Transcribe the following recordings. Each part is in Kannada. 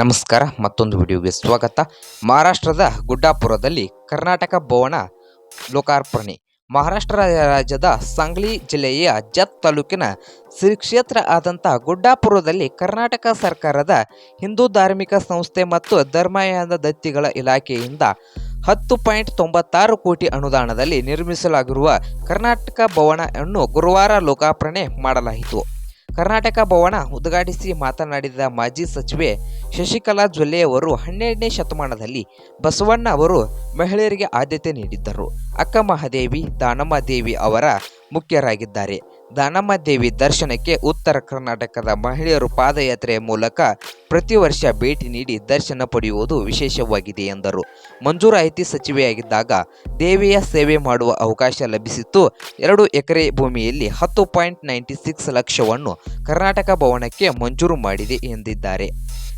ನಮಸ್ಕಾರ, ಮತ್ತೊಂದು ವಿಡಿಯೋಗೆ ಸ್ವಾಗತ. ಮಹಾರಾಷ್ಟ್ರದ ಗುಡ್ಡಾಪುರದಲ್ಲಿ ಕರ್ನಾಟಕ ಭವನ ಲೋಕಾರ್ಪಣೆ. ಮಹಾರಾಷ್ಟ್ರ ರಾಜ್ಯದ ಸಾಂಗ್ಲಿ ಜಿಲ್ಲೆಯ ಜತ್ ತಾಲೂಕಿನ ಶ್ರೀ ಕ್ಷೇತ್ರ ಆದಂಥ ಗುಡ್ಡಾಪುರದಲ್ಲಿ ಕರ್ನಾಟಕ ಸರ್ಕಾರದ ಹಿಂದೂ ಧಾರ್ಮಿಕ ಸಂಸ್ಥೆ ಮತ್ತು ಧರ್ಮಯಾನ ದತ್ತಿಗಳ ಇಲಾಖೆಯಿಂದ ಹತ್ತು ಪಾಯಿಂಟ್ ತೊಂಬತ್ತಾರು ಕೋಟಿ ಅನುದಾನದಲ್ಲಿ ನಿರ್ಮಿಸಲಾಗಿರುವ ಕರ್ನಾಟಕ ಭವನ ಅನ್ನು ಗುರುವಾರ ಲೋಕಾರ್ಪಣೆ ಮಾಡಲಾಯಿತು. ಕರ್ನಾಟಕ ಭವನ ಉದ್ಘಾಟಿಸಿ ಮಾತನಾಡಿದ ಮಾಜಿ ಸಚಿವೆ ಶಶಿಕಲಾ ಜೊಲ್ಲೆಯವರು ಹನ್ನೆರಡನೇ ಶತಮಾನದಲ್ಲಿ ಬಸವಣ್ಣ ಅವರು ಮಹಿಳೆಯರಿಗೆ ಆದ್ಯತೆ ನೀಡಿದ್ದರು. ಅಕ್ಕಮಹಾದೇವಿ ದಾನಮ್ಮ ದೇವಿ ಅವರ ಮುಖ್ಯರಾಗಿದ್ದಾರೆ. ದಾನಮ್ಮ ದೇವಿ ದರ್ಶನಕ್ಕೆ ಉತ್ತರ ಕರ್ನಾಟಕದ ಮಹಿಳೆಯರು ಪಾದಯಾತ್ರೆಯ ಮೂಲಕ ಪ್ರತಿ ವರ್ಷ ಭೇಟಿ ನೀಡಿ ದರ್ಶನ ಪಡೆಯುವುದು ವಿಶೇಷವಾಗಿದೆ ಎಂದರು. ಮಂಜೂರಾಯಿತಿ ಸಚಿವೆಯಾಗಿದ್ದಾಗ ದೇವಿಯ ಸೇವೆ ಮಾಡುವ ಅವಕಾಶ ಲಭಿಸಿತ್ತು. ಎರಡು ಎಕರೆ ಭೂಮಿಯಲ್ಲಿ ಹತ್ತು ಪಾಯಿಂಟ್ ನೈಂಟಿ ಸಿಕ್ಸ್ ಲಕ್ಷವನ್ನು ಕರ್ನಾಟಕ ಭವನಕ್ಕೆ ಮಂಜೂರು ಮಾಡಿದೆ ಎಂದಿದ್ದಾರೆ.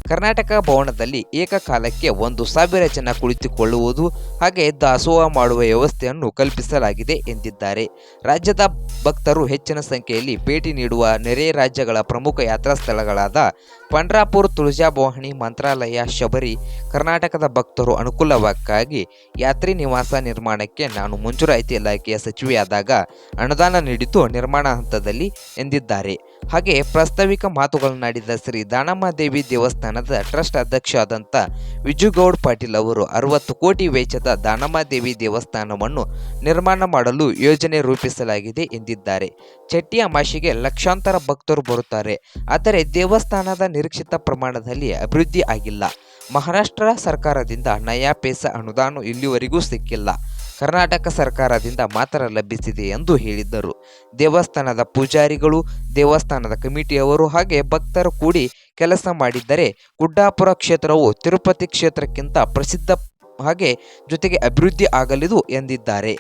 ಕರ್ನಾಟಕ ಭವನದಲ್ಲಿ ಏಕಕಾಲಕ್ಕೆ ಒಂದು ಸಾವಿರ ಜನ ಕುಳಿತುಕೊಳ್ಳುವುದು ಹಾಗೆ ದಾಸೋಹ ಮಾಡುವ ವ್ಯವಸ್ಥೆಯನ್ನು ಕಲ್ಪಿಸಲಾಗಿದೆ ಎಂದಿದ್ದಾರೆ. ರಾಜ್ಯದ ಭಕ್ತರು ಹೆಚ್ಚಿನ ಸಂಖ್ಯೆಯಲ್ಲಿ ಭೇಟಿ ನೀಡುವ ನೆರೆ ರಾಜ್ಯಗಳ ಪ್ರಮುಖ ಯಾತ್ರಾ ಸ್ಥಳಗಳಾದ ಪಂಡ್ರಾಪುರ್, ತುಳಜಾಭವಾನಿ, ಮಂತ್ರಾಲಯ, ಶಬರಿ ಕರ್ನಾಟಕದ ಭಕ್ತರು ಅನುಕೂಲಕ್ಕಾಗಿ ಯಾತ್ರಿ ನಿವಾಸ ನಿರ್ಮಾಣಕ್ಕೆ ನಾನು ಮಂಜೂರಾತಿ ಇಲಾಖೆಯ ಸಚಿವೆಯಾದಾಗ ಅನುದಾನ ನೀಡಿದ್ದು ನಿರ್ಮಾಣ ಹಂತದಲ್ಲಿ ಎಂದಿದ್ದಾರೆ. ಹಾಗೆ ಪ್ರಾಸ್ತಾವಿಕ ಮಾತುಗಳನ್ನಾಡಿದ ಶ್ರೀ ದಾನಮ್ಮ ದೇವಿ ದೇವಸ್ಥಾನದ ಟ್ರಸ್ಟ್ ಅಧ್ಯಕ್ಷ ಆದಂಥ ವಿಜುಗೌಡ್ ಪಾಟೀಲ್ ಅವರು ಅರವತ್ತು ಕೋಟಿ ವೆಚ್ಚದ ದಾನಮ್ಮ ದೇವಿ ದೇವಸ್ಥಾನವನ್ನು ನಿರ್ಮಾಣ ಮಾಡಲು ಯೋಜನೆ ರೂಪಿಸಲಾಗಿದೆ ಎಂದಿದ್ದಾರೆ. ಚಟ್ಟಿ ಅಮಾಶಿಗೆ ಲಕ್ಷಾಂತರ ಭಕ್ತರು ಬರುತ್ತಾರೆ. ಆದರೆ ದೇವಸ್ಥಾನದ ನಿರೀಕ್ಷಿತ ಪ್ರಮಾಣದಲ್ಲಿ ಅಭಿವೃದ್ಧಿ ಆಗಿಲ್ಲ. ಮಹಾರಾಷ್ಟ್ರ ಸರ್ಕಾರದಿಂದ ನಯಾ ಪೇಸ ಅನುದಾನ ಇಲ್ಲಿವರೆಗೂ ಸಿಕ್ಕಿಲ್ಲ. ಕರ್ನಾಟಕ ಸರ್ಕಾರದಿಂದ ಮಾತ್ರ ಲಭಿಸಿದೆ ಎಂದು ಹೇಳಿದ್ದರು. ದೇವಸ್ಥಾನದ ಪೂಜಾರಿಗಳು, ದೇವಸ್ಥಾನದ ಕಮಿಟಿಯವರು ಹಾಗೆ ಭಕ್ತರು ಕೂಡಿ ಕೆಲಸ ಮಾಡಿದ್ದರೆ ಗುಡ್ಡಾಪುರ ಕ್ಷೇತ್ರವು ತಿರುಪತಿ ಕ್ಷೇತ್ರಕ್ಕಿಂತ ಪ್ರಸಿದ್ಧ ಹಾಗೆ ಜೊತೆಗೆ ಅಭಿವೃದ್ಧಿ ಆಗಲಿದು ಎಂದಿದ್ದಾರೆ.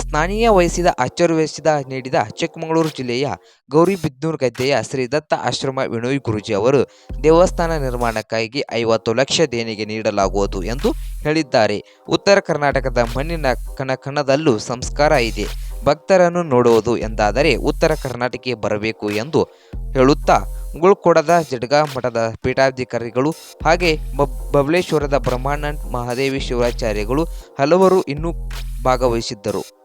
ಸ್ಥಾನೀಯ ವಹಿಸಿದ ಆಚರಿಸಿದ ನೀಡಿದ ಚಿಕ್ಕಮಗಳೂರು ಜಿಲ್ಲೆಯ ಗೌರಿಬಿದ್ನೂರು ಗದ್ದೆಯ ಶ್ರೀ ದತ್ತ ಆಶ್ರಮ ವಿನೋಯ್ ಗುರುಜಿ ಅವರು ದೇವಸ್ಥಾನ ನಿರ್ಮಾಣಕ್ಕಾಗಿ ಐವತ್ತು ಲಕ್ಷ ದೇಣಿಗೆ ನೀಡಲಾಗುವುದು ಎಂದು ಹೇಳಿದ್ದಾರೆ. ಉತ್ತರ ಕರ್ನಾಟಕದ ಮಣ್ಣಿನ ಕಣಕಣದಲ್ಲೂ ಸಂಸ್ಕಾರ ಇದೆ. ಭಕ್ತರನ್ನು ನೋಡುವುದು ಎಂದಾದರೆ ಉತ್ತರ ಕರ್ನಾಟಕಕ್ಕೆ ಬರಬೇಕು ಎಂದು ಹೇಳುತ್ತಾ ಗುಳ್ಕೊಡದ ಜಡ್ಗ ಮಠದ ಪೀಠಾಧಿಕಾರಿಗಳು ಹಾಗೆ ಬಬ್, ಬಬಲೇಶ್ವರದ ಬ್ರಹ್ಮಾನಂದ ಮಹಾದೇವಿ ಶಿವಾಚಾರ್ಯಗಳು ಹಲವರು ಇನ್ನೂ ಭಾಗವಹಿಸಿದ್ದರು.